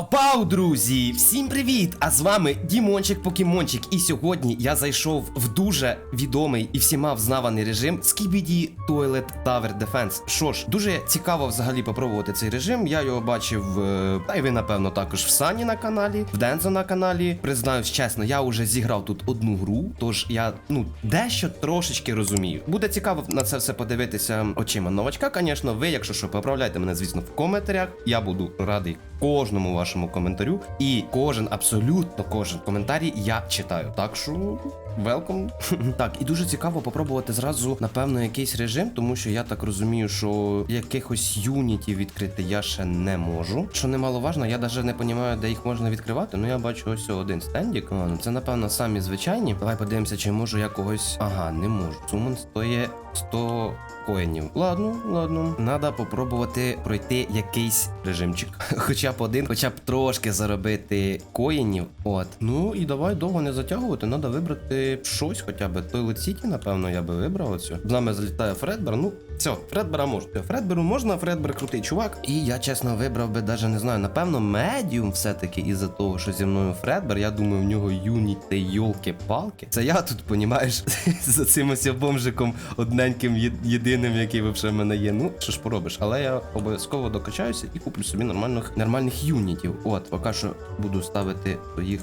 Пау-пау-пау, друзі! Всім привіт! А з вами Дімончик Покемончик. І сьогодні я зайшов в дуже відомий і всіма взнаваний режим Skibidi Toilet Tower Defense. Що ж, дуже цікаво взагалі попробувати цей режим. Я його бачив, е, та й ви, напевно, також в Сані на каналі, в Дензо на каналі. Признаюсь чесно, я вже зіграв тут одну гру, тож я ну дещо трошечки розумію. Буде цікаво на це все подивитися очима новачка. Звісно, ви, якщо що, поправляйте мене, звісно, в коментарях. Я буду радий кожному вашому коментарю. І кожен, абсолютно кожен коментарі я читаю. Так що. Велком. так, і дуже цікаво попробувати зразу, напевно, якийсь режим, тому що я так розумію, що якихось юнітів відкрити я ще не можу. Що немаловажно, я навіть не розумію, де їх можна відкривати. Ну я бачу ось один стендік. Ну це напевно самі звичайні. Давай подивимося, чи можу я когось. Ага, не можу. Сумон стоїть 100 коїнів. Ладно, ладно. Надо попробувати пройти якийсь режимчик. Хоча б один, хоча б трошки заробити коїнів. От. Ну і давай довго не затягувати. Надо вибрати щось, хоча б Toilet City, напевно, я би вибрав оцю. З нами залітає Фредбер. Ну, все, Фредбера можна. Фредберу можна, Фредбер крутий чувак. І я чесно вибрав би даже не знаю, напевно, медіум все-таки із-за того, що зі мною Фредбер. Я думаю, в нього юніти йолки-палки. Це я тут, понімаєш, за цим ось бомжиком одненьким єдиним, який в мене є. Ну, що ж поробиш, але я обов'язково докачаюся і куплю собі нормальних нормальних юнітів. От, поки що буду ставити своїх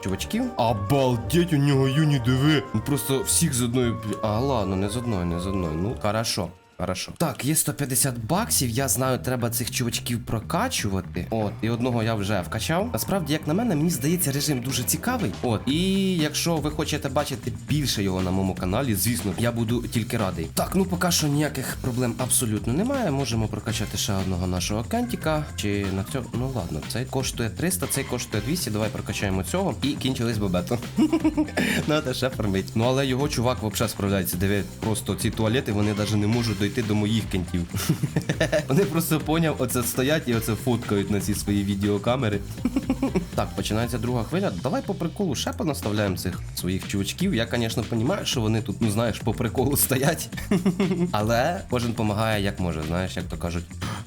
чувачків. Обалдеть, у нього юні диви. Ну просто всіх з одної. А, ладно, не з одної, не з одної. Ну, хорошо. Хорошо. Так, є 150 баксів. Я знаю, треба цих чувачків прокачувати. От, і одного я вже вкачав. Насправді, як на мене, мені здається, режим дуже цікавий. От, і якщо ви хочете бачити більше його на моєму каналі, звісно, я буду тільки радий. Так, ну поки що ніяких проблем абсолютно немає. Можемо прокачати ще одного нашого кентіка. Чи на цьому. Ну ладно, цей коштує 300, цей коштує 200. Давай прокачаємо цього. І кінчились бабето. Надо ще фармить. Ну але його чувак взагалі справляється. Диви, просто ці туалети вони навіть не можуть дойти до моїх кентів. Вони просто поняв, оце стоять і оце фоткають на ці свої відеокамери. Так, починається друга хвиля. Давай по приколу ще понаставляємо цих своїх чувачків. Я, звісно, розумію, що вони тут, ну знаєш, по приколу стоять. Але кожен допомагає як може, знаєш, як то кажуть.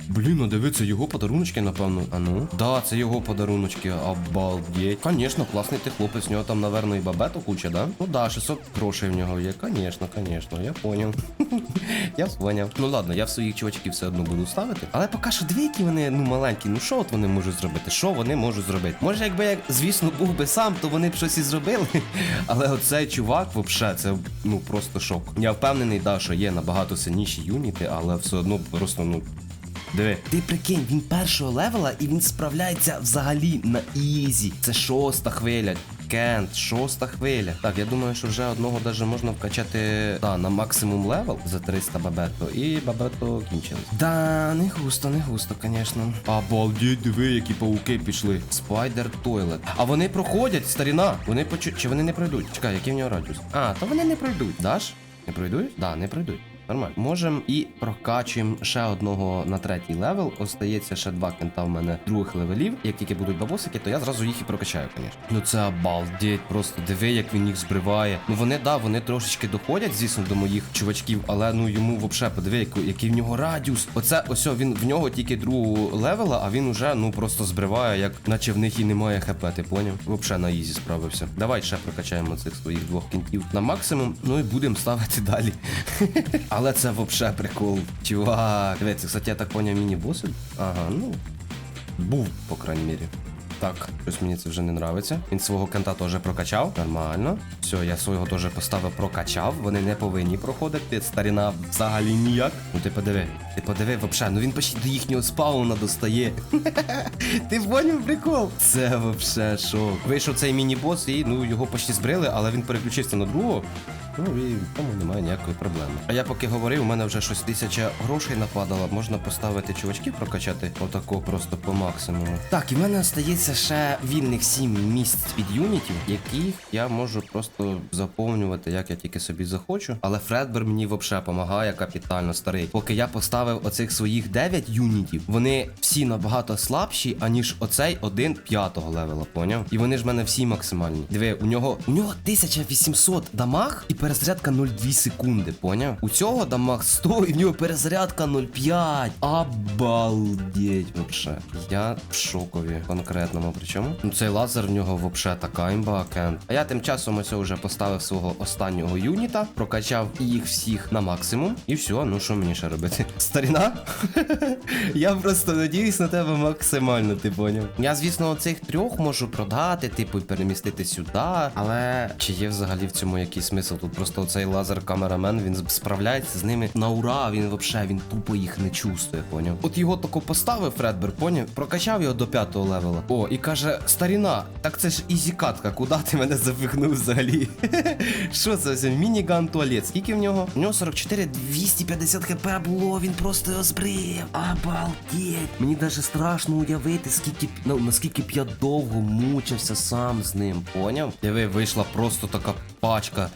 Блін, ну диви, це його подаруночки, напевно. А ну? Да, це його подаруночки. Обалдеть. Звісно, класний ти хлопець, в нього там, напевно, і бабето куча, да? Ну да, 600 грошей в нього є. Звісно, звісно, я поняв. я поняв. Ну ладно, я в своїх чувачків все одно буду ставити. Але поки що дві, які вони ну маленькі. Ну що от вони можуть зробити? Що вони можуть зробити? Може, якби я, звісно, був би сам, то вони б щось і зробили. Але оцей чувак, взагалі, це ну просто шок. Я впевнений, да, що є набагато сильніші юніти, але все одно просто, ну. Диви. Ти прикинь, він першого левела і він справляється взагалі на ізі. Це шоста хвиля. Кент, шоста хвиля. Так, я думаю, що вже одного даже можна вкачати да, на максимум левел за 300 бабето, і бабето кінчилось. Да, не густо, не густо, звісно. Обалдеть, диви, які пауки пішли. Спайдер Тойлет. А вони проходять, старіна. Вони почу... Чи вони не пройдуть? Чекай, який в нього радіус? А, то вони не пройдуть. Даш? Не пройдуть? Да, не пройдуть. Нормально. Можемо і прокачуємо ще одного на третій левел. Остається ще два кента в мене других левелів. Як тільки будуть бабосики, то я зразу їх і прокачаю, звісно. Ну це обалдеть, просто диви, як він їх збриває. Ну вони, да, вони трошечки доходять, звісно, до моїх чувачків, але ну йому взагалі подиви, який, в нього радіус. Оце ось він в нього тільки другого левела, а він уже ну просто збриває, як наче в них і немає хп, ти поняв? Взагалі на ізі справився. Давай ще прокачаємо цих своїх двох кінтів на максимум. Ну і будемо ставити далі. Але це взагалі прикол. Чувак. Дивіться, кстати, я так поняв міні-боси. Ага, ну. Був, по крайній мірі. Так, щось мені це вже не нравиться. Він свого кента теж прокачав. Нормально. Все, я свого теж поставив, прокачав. Вони не повинні проходити. Старіна взагалі ніяк. Ну ти подиви. Ти подиви, взагалі, ну він почти до їхнього спауна достає. Ти поняв прикол? Це взагалі шок. Вийшов цей міні-бос і ну його почти збрили, але він переключився на другого. Ну і в тому немає ніякої проблеми. А я поки говорив, у мене вже щось тисяча грошей нападало. Можна поставити чувачків прокачати отако просто по максимуму. Так, і в мене остається ще вільних 7 місць від юнітів, яких я можу просто заповнювати, як я тільки собі захочу. Але Фредбер мені взагалі допомагає капітально старий. Поки я поставив оцих своїх 9 юнітів, вони всі набагато слабші, аніж оцей один п'ятого левела, поняв? І вони ж в мене всі максимальні. Диви, у нього у нього 1800 дамаг і перезарядка 0,2 секунди, поняв? У цього дамаг 100 і в нього перезарядка 0,5. Обалдеть вообще. Я в шокові конкретному. Причому ну цей лазер в нього вообще така імба кент. А я тим часом ось вже поставив свого останнього юніта, прокачав їх всіх на максимум. І все, ну що мені ще робити? Старіна? я просто надіюсь на тебе максимально, ти поняв. Я, звісно, цих трьох можу продати, типу, перемістити сюди. Але чи є взагалі в цьому якийсь смисл? Тут просто цей лазер камерамен він справляється з ними на ура. Він вообще він тупо їх не чувствує, поняв? От його тако поставив Фредбер, поняв? Прокачав його до п'ятого левела. О, і каже: старіна, так це ж ізі катка, куди ти мене запихнув взагалі? Що це ось мініган туалет? Скільки в нього? У нього 44 250 хп було, він просто його збрив. Обалдеть. Мені навіть страшно уявити, скільки ну, наскільки б я довго мучився сам з ним. Поняв? Диви, вийшла просто така пачка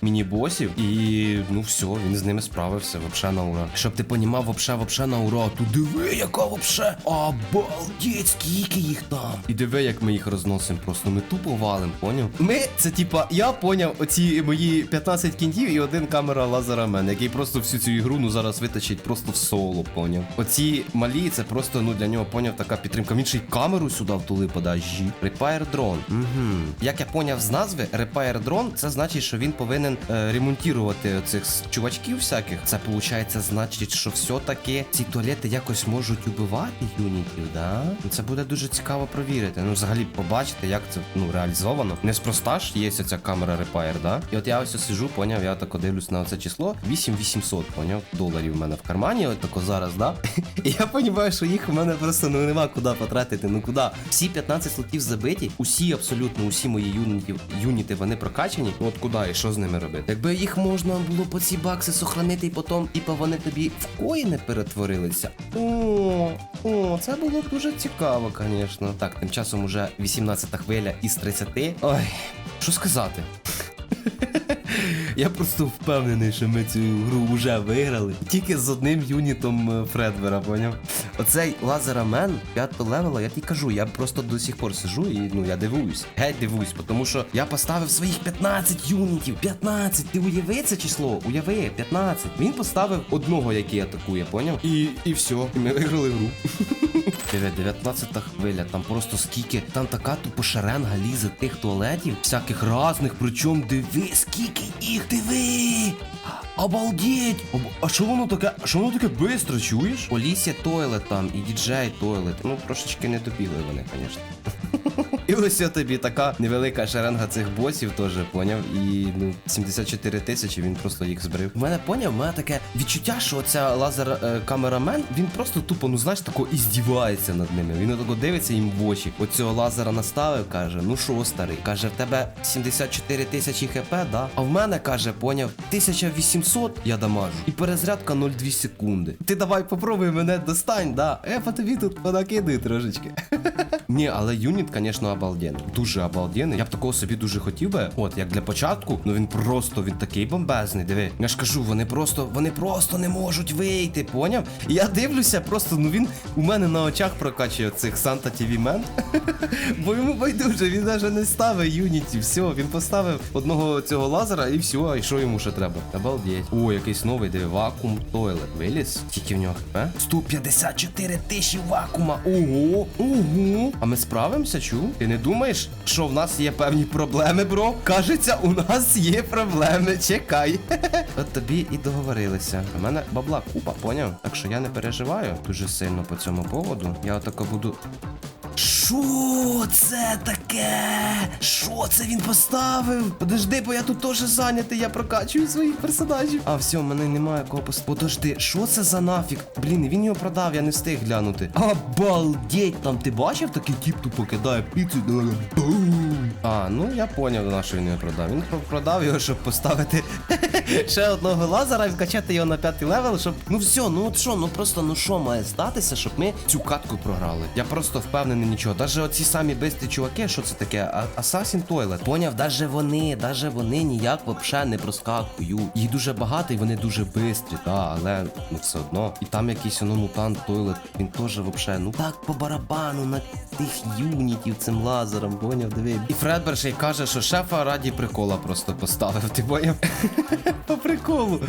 міні-босів, і ну все, він з ними справився вообще на ура. Щоб ти понімав, вообще, вообще на ура. Тут диви, яка вообще обалдеть, скільки їх там. І диви, як ми їх розносимо, просто ми тупо валим, поняв? Ми, це типа, я поняв оці мої 15 кінтів і один камера лазерамен, який просто всю цю ігру ну зараз витащить просто в соло, поняв. Оці малі, це просто ну для нього поняв така підтримка. Він ще й камеру сюди втулив, подажі. Repair Drone. Угу. Як я поняв з назви, Repair Drone, це значить, що він повинен е, ремонтувати оцих с- чувачків всяких. Це виходить, значить, що все-таки ці туалети якось можуть убивати юнітів, да? Ну, Це буде дуже цікаво провірити. Ну, взагалі, побачити, як це ну реалізовано. Неспроста ж є ця камера Repair, да? І от я ось сижу, поняв, я тако дивлюсь на це число. 8800, поняв, доларів в мене в кармані, от тако зараз, да? І я розумію, що їх в мене просто ну нема куди потратити. Ну куди? Всі 15 слотів забиті, усі абсолютно усі мої юніти, юніти вони прокачані. Ну от куди і що з ними робити? Якби їх можна було по ці бакси сохранити і потім, і вони тобі в коїни перетворилися. О, о, це було б дуже цікаво, звісно. Так, тим часом уже 18 хвиля із 30. Ой, що сказати? Я просто впевнений, що ми цю гру вже виграли. Тільки з одним юнітом е, Фредбера, поняв? Оцей лазерамен п'ятого левела, я тобі кажу, я просто до сих пор сижу і ну я дивуюсь. Геть дивуюсь, тому що я поставив своїх 15 юнітів. 15! Ти уяви це число? Уяви, 15. Він поставив одного, який атакує, поняв? І, і все. І ми виграли гру. Диви, 19 хвиля, там просто скільки, там така тупо шеренга лізе тих туалетів, всяких разних, причому диви, скільки їх, диви! Обалдеть! Об... А що воно таке? А що воно таке бистро, чуєш? Полісся Тойлет там і діджей Тойлет. Ну, трошечки не добігли вони, звісно. І ось тобі така невелика шеренга цих босів теж поняв. І ну 74 тисячі він просто їх збрив. У мене поняв, у мене таке відчуття, що оця лазер е, камерамен, він просто тупо, ну знаєш, тако і здівається над ними. Він отако дивиться їм в очі. Оцього лазера наставив, каже: ну що, старий? Каже, в тебе 74 тисячі хп, да? А в мене каже, поняв, 1800 я дамажу. І перезарядка 0,2 секунди. Ти давай попробуй мене достань, да? По тобі тут понакидаю трошечки. Ні, але юніт, звісно, обалденний. Дуже обалденний. Я б такого собі дуже хотів би. От, як для початку, ну він просто він такий бомбезний. Диви. Я ж кажу, вони просто, вони просто не можуть вийти, поняв? І я дивлюся, просто ну він у мене на очах прокачує цих Санта TV Мен. Бо йому байдуже, він навіть не ставив юніті. Все, він поставив одного цього лазера і все, і що йому ще треба? Обалдеть. О, якийсь новий, де вакуум тойлет. Виліз? Тільки в нього хп? 154 тисячі вакуума. Ого, ого. А ми справимося, чу? Ти не думаєш, що в нас є певні проблеми, бро? Кажеться, у нас є проблеми. Чекай. От тобі і договорилися. У мене бабла купа, поняв? Так що я не переживаю дуже сильно по цьому поводу. Я отако буду. Що це таке? Що це він поставив? Подожди, бо я тут теж зайнятий, я прокачую своїх персонажів. А, все, в мене немає кого поставити. Подожди, що це за нафіг? Блін, він його продав, я не встиг глянути. Обалдеть, там ти бачив такий тіп тупо кидає піцу. Бум. А, ну я поняв, на що він його продав. Він продав його, щоб поставити ще одного лазера і вкачати його на п'ятий левел, щоб. Ну все, ну от що, ну просто ну що має статися, щоб ми цю катку програли. Я просто впевнений нічого. Даже оці самі бистрі чуваки, що це таке? А- Assassin Toilet. Поняв, даже вони, даже вони ніяк вообще не проскакують. Їх дуже багато і вони дуже бистрі, та, але ну все одно. І там якийсь воно мутант Toilet, він теж вообще, ну так по барабану на тих юнітів цим лазером, поняв, диви. І Фредбер ще й каже, що шефа раді прикола просто поставив, ти поняв? По приколу.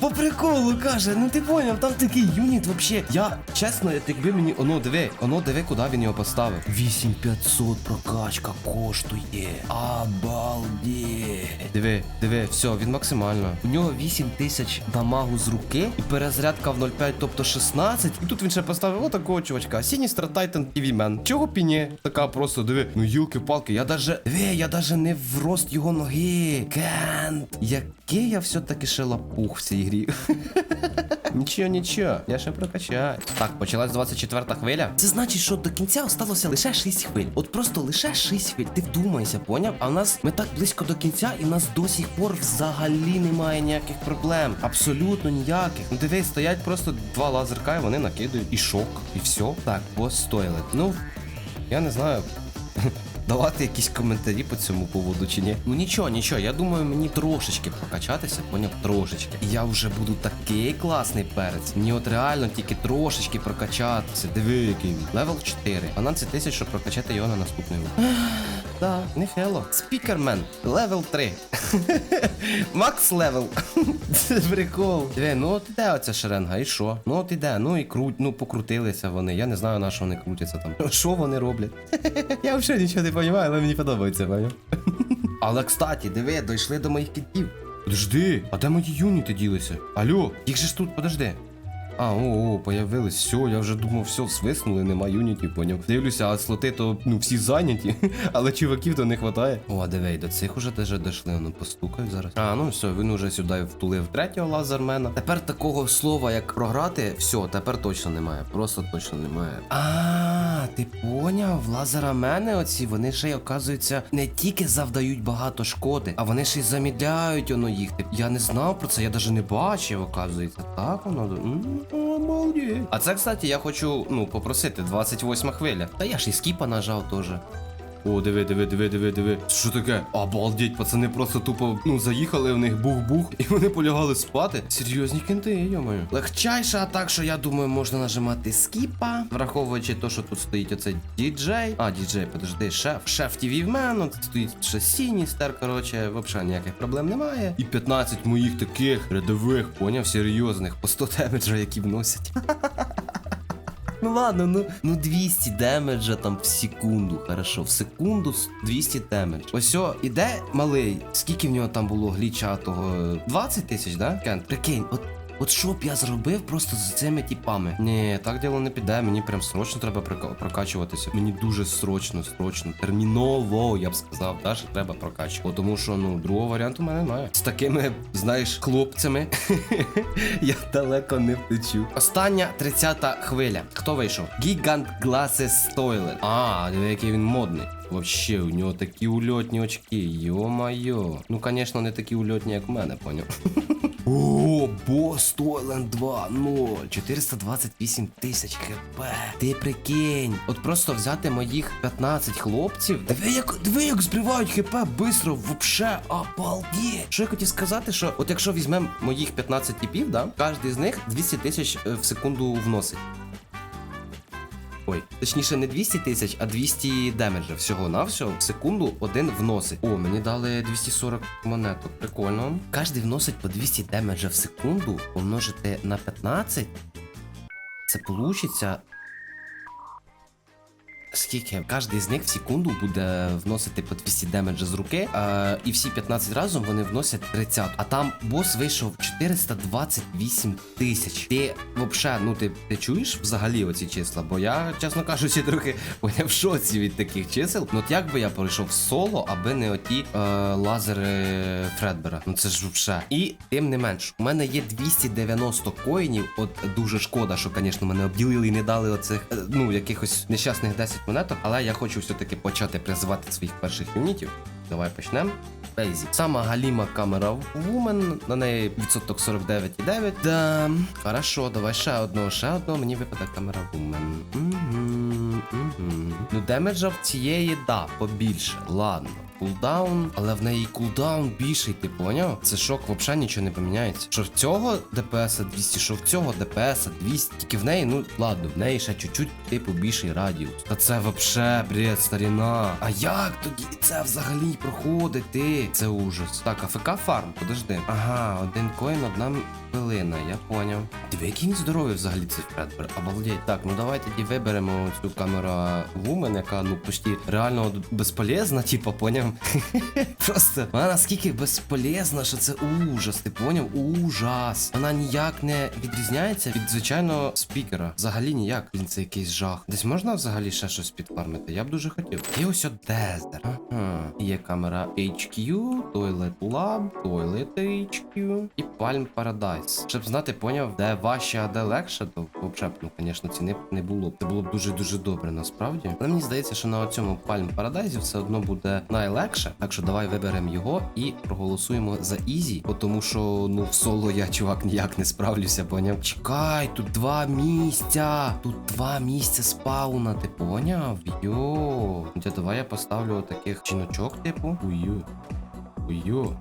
По приколу каже, ну ти поняв, там такий юніт вообще. Я чесно, якби мені. Оно диви, оно диви, куди він його поставив. 8500 прокачка коштує. Обалдеть. Диви, диви, все, він максимально. У нього 8000 дамагу з руки і перезарядка в 0,5, тобто 16. І тут він ще поставив отакого чувачка. Сіністра Тайтан Man. Чого піні? Така просто диви. Ну гілки-палки, я даже. Диви, я даже не в рост його ноги. Кент. Який я все-таки ще лапух в цій грі. Нічого, нічого, я ще прокачаю. Так, почалась 24 хвиля. Це значить, що до кінця осталося лише 6 хвиль. От просто лише 6 хвиль. Ти вдумайся, поняв? А в нас ми так близько до кінця, і в нас до сих пор взагалі немає ніяких проблем. Абсолютно ніяких. Ну дивись, стоять просто два лазерка, і вони накидують. І шок, і все. Так, бос стоїли. Ну, я не знаю. Давати якісь коментарі по цьому поводу чи ні? Ну нічого, нічого, я думаю, мені трошечки прокачатися, поняв, трошечки. Я вже буду такий класний перець. Мені от реально тільки трошечки прокачатися. Диви, який він. Левел 4. 12 тисяч, щоб прокачати його на наступний Так, не хело. Спікермен, левел 3. Макс левел. Це прикол. Диви, ну от іде оця шеренга, і що? Ну от іде, ну і круть, ну покрутилися вони. Я не знаю, на що вони крутяться там. Що вони роблять? Я взагалі нічого не розумію, але мені подобається, поняв? Але кстати, диви, дійшли до моїх кітів. Подожди, а де мої юніти ділися? Алло, їх же ж тут, подожди. А, о, о, появились, все, я вже думав, все, свиснули, нема юнітів, поняв. Дивлюся, а слоти то ну всі зайняті, але чуваків то не хватає. О, диви, до цих уже теж дійшли, ну постукаю зараз. А, ну все, він уже сюди втулив третього лазермена. Тепер такого слова, як програти, все, тепер точно немає. Просто точно немає. А, ти поняв? Лазерамени оці, вони ще й оказуються не тільки завдають багато шкоди, а вони ще й замідляють воно їх. Я не знав про це, я навіть не бачив, оказується. Так воно. М, Обалдеть. А це, кстати, я хочу ну попросити 28 хвиля. Та я ж і скіпа нажав теж. О, диви, диви, диви, диви, диви. Що таке? Обалдеть, пацани просто тупо ну заїхали в них бух-бух, і вони полягали спати. Серйозні кінти, йомаю. Легчайша, так що я думаю, можна нажимати скіпа, враховуючи те, що тут стоїть оцей діджей. А, діджей, подожди, шеф. Шеф в тут стоїть ще сіністер, коротше, взагалі ніяких проблем немає. І 15 моїх таких рядових, поняв, серйозних, по 100 демеджа, які вносять. Ну ладно, ну, ну 200 демеджа там в секунду, хорошо, в секунду 200 демедж. Ось о, іде малий, скільки в нього там було глічатого? 20 тисяч, да? Кент, прикинь, от. От що б я зробив просто з цими типами? Ні, так діло не піде. Мені прям срочно треба прокачуватися. Мені дуже срочно, срочно, терміново, я б сказав, да, що треба прокачувати. Тому що ну другого варіанту в мене немає. З такими, знаєш, хлопцями я далеко не втечу. Остання 30-та хвиля. Хто вийшов? Gigant Glasses Toilet. А, який він модний. Вообще, у нього такі ульотні очки. Йо-майо. Ну, звісно, не такі ульотні, як в мене, поняв. О, бос Тойленд 2.0. 428 тисяч хп. Ти прикинь. От просто взяти моїх 15 хлопців. Диви, як, диви, як збривають хп бистро, вообще, обалдеть. Що я хотів сказати, що от якщо візьмемо моїх 15 типів, да, кожен з них 200 тисяч е, в секунду вносить. Ой, точніше, не 200 тисяч, а 200 демеджа всього на всього в секунду один вносить. О, мені дали 240 монеток. Прикольно. Кожен вносить по 200 демеджа в секунду, помножити на 15. Це получиться. Скільки? Кожен з них в секунду буде вносити по 200 демеджа з руки, е, і всі 15 разом вони вносять 30. А там бос вийшов 428 тисяч. Ти взагалі, ну ти, ти чуєш взагалі оці числа? Бо я, чесно кажучи, трохи поняв в шоці від таких чисел. Ну от як би я пройшов соло, аби не оті е, лазери Фредбера. Ну це ж взагалі. І тим не менш, у мене є 290 коїнів. От дуже шкода, що, звісно, мене обділили і не дали оцих, е, ну, якихось нещасних 10 монеток. Але я хочу все-таки почати призивати своїх перших юнітів. Давай почнемо. Бейзі. Сама галіма камера Вумен, на неї відсоток 49,9. Да. Хорошо, давай ще одного, ще одного. Мені випаде камера Вумен. Угу, угу. Ну, демеджа в цієї, да, побільше. Ладно. Кулдаун, але в неї кулдаун більший, ти поняв? Це шок, взагалі нічого не поміняється. Що в цього ДПС 200, що в цього ДПС 200. Тільки в неї, ну ладно, в неї ще чуть-чуть, типу, більший радіус. Та це вообще бред, старіна. А як тоді це взагалі проходить? Ти? Це ужас. Так, АФК фарм, подожди. Ага, один коін, одна хвилина, я поняв. Диви, який він здоровий взагалі цей Фредбер. Обалдеть. Так, ну давай тоді виберемо цю камеру Woman, яка ну почти реально безполезна, типа, поняв. Просто вона наскільки безполезна, що це ужас. Ти поняв? Ужас. Вона ніяк не відрізняється від звичайного спікера. Взагалі ніяк. Він це якийсь жах. Десь можна взагалі ще щось підфармити? Я б дуже хотів. І ось от. Ага. Є камера HQ, Toilet Lab, Toilet HQ і Palm Paradise. Щоб знати, поняв, де важче, а де легше, то взагалі, ну, звісно, ціни б не було. Це було б дуже-дуже добре, насправді. Але мені здається, що на цьому Palm Paradise все одно буде найлегше. Так що давай виберемо його і проголосуємо за Ізі, тому що ну в соло я чувак ніяк не справлюся, поняв. Чекай, тут два місця. Тут два місця спауна, ти поняв? Йо. Давай я поставлю таких чиночок, типу. Ую. Ую.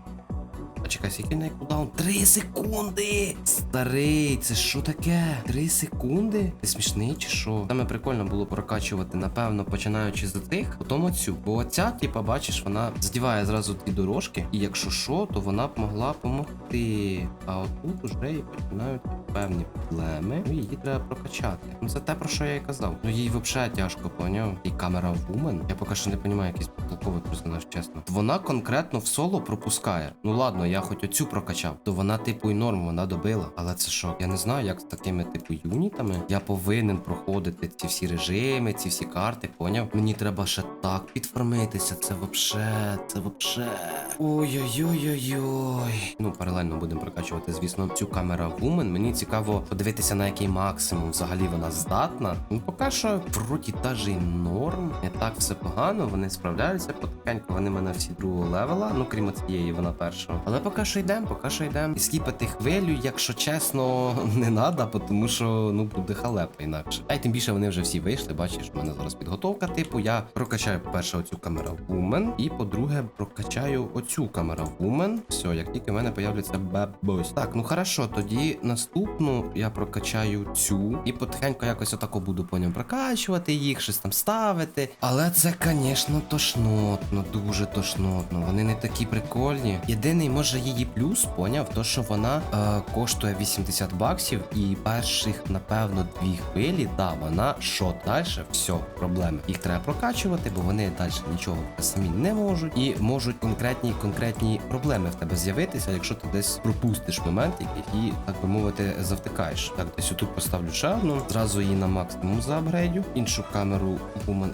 А чекай, скільки на кулдаун? Три секунди! Старий, це що таке? Три секунди? Ти смішний чи що? Саме прикольно було прокачувати, напевно, починаючи з тих, потім оцю. Бо оця, типа, бачиш, вона задіває зразу дві дорожки, і якщо що, то вона б могла помогти. А отут уже і починають певні проблеми. Ну, її треба прокачати. Ну це те, про що я і казав. Ну їй взагалі тяжко, поняв? І камера вумен. Я поки що не розумію, якийсь потолковий персонаж, чесно. Вона конкретно в соло пропускає. Ну ладно, я хоч оцю прокачав, то вона, типу, і норм, вона добила. Але це що? Я не знаю, як з такими, типу, юнітами я повинен проходити ці всі режими, ці всі карти, поняв? Мені треба ще так підформитися. Це вообще, це вообще. Ой-ой-ой-ой-ой. Ну, паралельно будемо прокачувати, звісно, цю камеру Woman. Мені цікаво подивитися, на який максимум взагалі вона здатна. Ну, поки що, вроді даже й норм. Не так все погано, вони справляються потихеньку. Вони мене всі другого левела. Ну, крім цієї, вона першого. Але поки що йдемо, поки що йдемо. І скіпати хвилю, якщо чесно, не треба, тому що ну буде халепа інакше. А й тим більше вони вже всі вийшли. Бачиш, в мене зараз підготовка. Типу, я прокачаю, по-перше, оцю камеру Woman, і по-друге, прокачаю оцю камеру Woman. Все, як тільки в мене появляться бебось. Так, ну хорошо, тоді наступну я прокачаю цю. І потихеньку якось отако буду по ньому прокачувати їх, щось там ставити. Але це, звісно, тошнотно, дуже тошнотно. Вони не такі прикольні. Єдиний може її плюс, поняв, то що вона е, коштує 80 баксів, і перших, напевно, дві хвилі, да, вона що далі, все, проблеми. Їх треба прокачувати, бо вони далі нічого самі не можуть, і можуть конкретні конкретні проблеми в тебе з'явитися, якщо ти десь пропустиш момент, який так би мовити, завтикаєш. Так, десь отут поставлю ще одну, зразу її на максимум заапгрейдю. Іншу камеру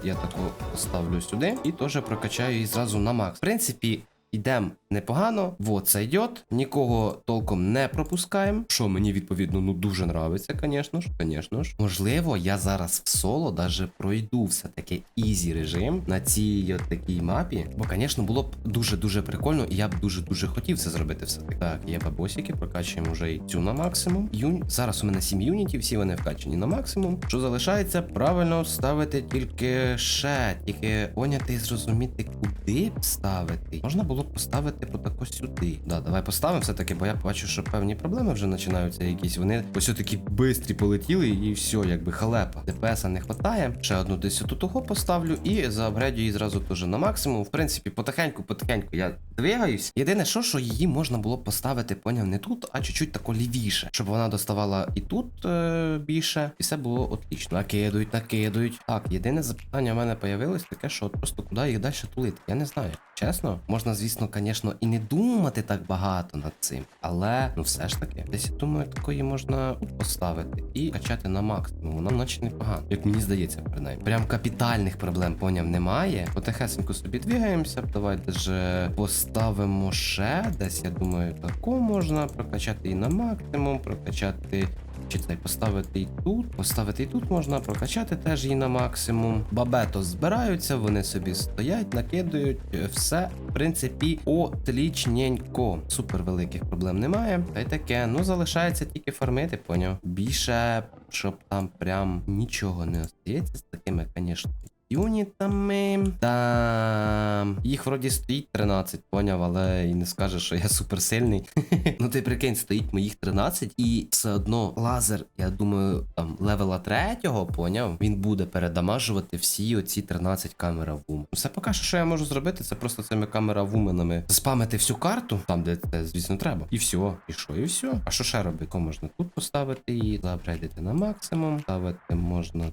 я таку поставлю сюди і теж прокачаю її зразу на макс. В принципі. Йдемо непогано, вот це йде, нікого толком не пропускаємо. Що мені відповідно ну дуже нравиться, звісно ж, звісно ж. Можливо, я зараз в соло даже пройду все-таки ізі режим на цій от такій мапі. Бо, звісно, було б дуже-дуже прикольно, і я б дуже-дуже хотів це зробити все-таки. Так, є бабосики, прокачуємо вже і цю на максимум. Юн... Зараз у мене 7 юнітів, всі вони вкачені на максимум. Що залишається? Правильно ставити тільки ще, тільки поняти і зрозуміти, куди б ставити. Можна було б поставити отако сюди. Да, давай поставимо все-таки, бо я бачу, що певні проблеми вже починаються якісь. Вони ось такі бистрі полетіли, і все, якби халепа. ДПС не вистачає. Ще одну десь тут того поставлю і заапгрейдю її зразу теж на максимум. В принципі, потихеньку, потихеньку я двигаюсь. Єдине, що, що її можна було поставити, поняв, не тут, а чуть-чуть тако лівіше, щоб вона доставала і тут е- більше, і все було отлично. Накидують, накидують. Так, єдине запитання в мене появилось таке, що от просто куди їх далі тулити. Я не знаю. Чесно, можна, звісно, звісно, і не думати так багато над цим, але ну все ж таки, десь я думаю, такої можна поставити і качати на максимум. Воно наче непогано, як мені здається, принаймні. Прям капітальних проблем поняв немає. Потихесенько собі двигаємося. Давайте же поставимо ще десь. Я думаю, таку можна прокачати і на максимум, прокачати чи цей поставити і тут, поставити і тут можна, прокачати теж її на максимум. Бабето збираються, вони собі стоять, накидують е, все, в принципі, отлічненько. Супер великих проблем немає. Та й таке. Ну залишається тільки фармити, поняв. Більше, щоб там прям нічого не остається з такими, звісно. Юнітами. Та їх вроді стоїть 13, поняв, але і не скажеш, що я суперсильний. ну ти прикинь, стоїть моїх 13, і все одно лазер, я думаю, там левела третього, поняв, він буде передамажувати всі оці 13 камера вум. Все поки що, що я можу зробити, це просто цими камера вуменами спамити всю карту, там, де це, звісно, треба. І все. І що, і все. А що ще робити? Можна тут поставити її, заапгрейдити на максимум, ставити можна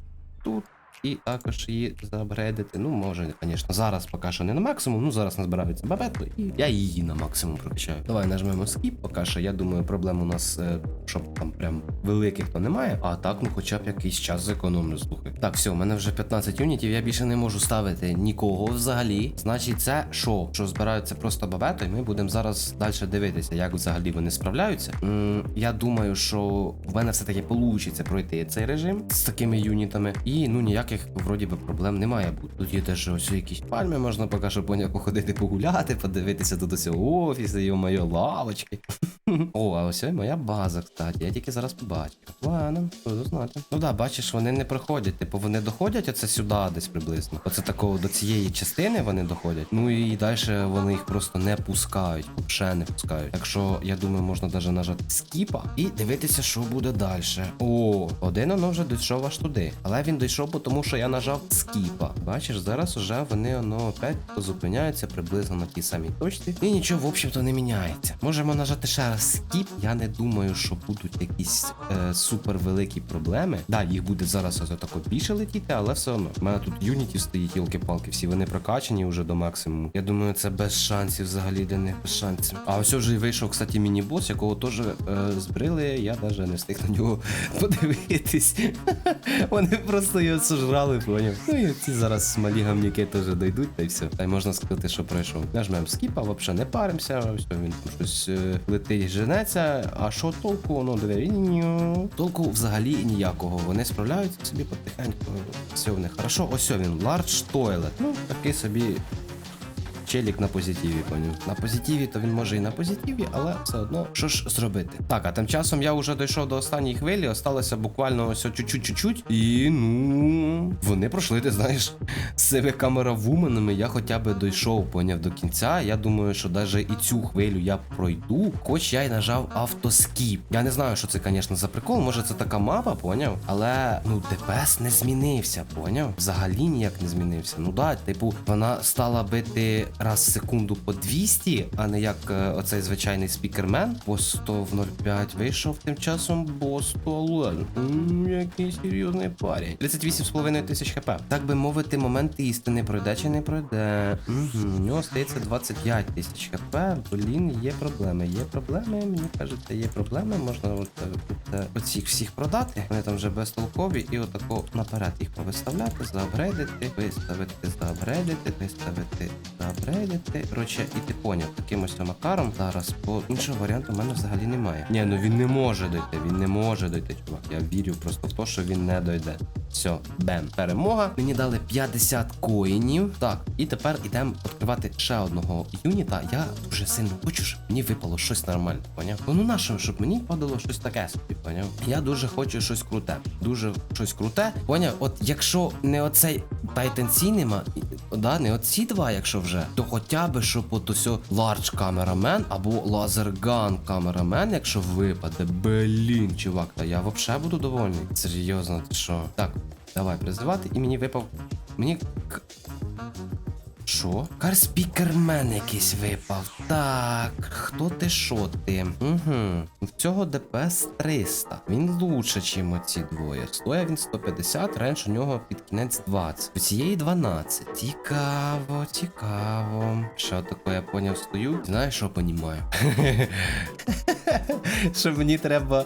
тут. І також її заапгрейдити. Ну, може, звісно, зараз поки що не на максимум. Ну, зараз назбирається бабету, і я її на максимум прокачаю. Давай нажмемо скіп. Поки що, я думаю, проблем у нас, е, щоб там прям великих то немає. А так, ну хоча б якийсь час зекономлю, слухай. Так, все, у мене вже 15 юнітів, я більше не можу ставити нікого взагалі. Значить, це що? Що збираються просто бабето, і ми будемо зараз далі дивитися, як взагалі вони справляються. М, я думаю, що в мене все-таки вийде пройти цей режим з такими юнітами. І ну ніяких вроді би проблем не має бути. Тут є теж ось якісь пальми, можна поки що поняв походити погуляти, подивитися тут ось офіси, йо моє лавочки. О, а ось моя база, кстати. Я тільки зараз побачив. Ладно, буду знати. Ну да, бачиш, вони не проходять. Типу вони доходять оце сюди десь приблизно. Оце такого до цієї частини вони доходять. Ну і далі вони їх просто не пускають. Взагалі не пускають. Так що я думаю, можна навіть нажати скіпа і дивитися, що буде далі. О, один воно вже дійшов аж туди. Але він дійшов, тому що я нажав скіпа. Бачиш, зараз уже вони воно опять зупиняються приблизно на тій самій точці. І нічого, в общем-то, не міняється. Можемо нажати ще раз скіп. Я не думаю, що будуть якісь е, супер проблеми. Да, їх буде зараз ось отако більше летіти, але все одно. У мене тут юніті стоїть, йолки-палки, всі вони прокачані вже до максимуму. Я думаю, це без шансів взагалі для них без шансів. А ось вже вийшов, кстати, міні-бос, якого теж е, збрили. Я навіть не встиг на нього подивитись. Вони просто його сожрали, поняв. Ну і ці зараз малі гамніки теж дойдуть, та й все. Та й можна сказати, що пройшов. Нажмемо скіпа, взагалі не паримося. Ось він щось е, летить, женеться. А що толку? Ну, диви. Толку взагалі ніякого. Вони справляються собі потихеньку. Все в них хорошо. Ось він, Large Toilet. Ну, такий собі челік на позитиві, поняв. На позитиві, то він може і на позитиві, але все одно що ж зробити. Так, а тим часом я вже дійшов до останньої хвилі, осталося буквально ось чуть-чуть-чуть. І ну вони пройшли, ти знаєш, з цими камеравуменами я хоча б дійшов, поняв до кінця. Я думаю, що навіть і цю хвилю я пройду, хоч я й нажав автоскіп. Я не знаю, що це, звісно, за прикол. Може це така мапа, поняв? Але ну ДПС не змінився, поняв? Взагалі ніяк не змінився. Ну да, типу, вона стала бити раз в секунду по 200, а не як е, оцей звичайний спікермен. По 100 в 0,5 вийшов тим часом бос. М, Який серйозний парень. 38,5 тисяч хп. Так би мовити, момент істини пройде чи не пройде. Угу. У нього стається 25 тисяч хп. Блін, є проблеми. Є проблеми. Мені кажеться, є проблеми. Можна от, е, е, оцих всіх продати. Вони там вже безтолкові, і отако наперед їх повиставляти, заапгрейдити, виставити, заапгрейдити, виставити, заапгрейдити. Коротше, і ти поняв, таким ось макаром зараз, бо іншого варіанту в мене взагалі немає. Ні, ну він не може дойти, він не може дойти, чувак. Я вірю просто в те, що він не дойде. Все, бем. Перемога. Мені дали 50 коїнів. Так, і тепер ідемо відкривати ще одного юніта. Я дуже сильно хочу, щоб мені випало щось нормальне, поняв? Ну на що, щоб мені падало щось таке собі, поняв? Я дуже хочу щось круте. Дуже щось круте. Поняв? От якщо не оцей Cinema, да, не оці два, якщо вже, то хоча б, щоб от ось Large камерамен або лазерган камерамен, якщо випаде, блін, чувак, та я взагалі буду довольний. Серйозно, ти що? Так, давай призивати, і мені випав. Мені. Що? Карспікермен якийсь випав. Так, хто ти що ти? Угу. В цього ДПС 300. Він лучше, чим оці двоє. Стоя він 150, ренж у нього під кінець 20. У цієї 12. Цікаво, цікаво. Що таке, я поняв, стою? Знаєш, що понімаю? що мені треба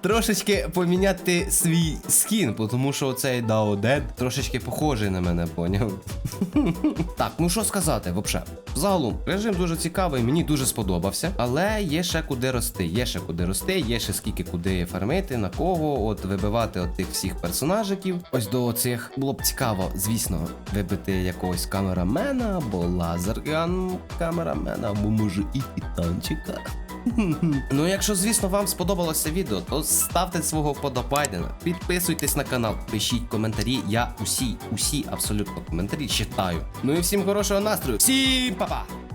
трошечки поміняти свій скін, тому що оцей даодед трошечки похожий на мене, поняв? так, ну що що сказати, вообще? Загалом, режим дуже цікавий, мені дуже сподобався, але є ще куди рости. Є ще куди рости, є ще скільки куди фармити, на кого, от вибивати от тих всіх персонажиків. Ось до цих було б цікаво, звісно, вибити якогось камерамена або лазерган камерамена, або може і титанчика. Ну, якщо, звісно, вам сподобалося відео, то ставте свого вподобайдена, підписуйтесь на канал, пишіть коментарі. Я усі, усі абсолютно коментарі читаю. Ну і всім хорошого настрою. Всім па-па!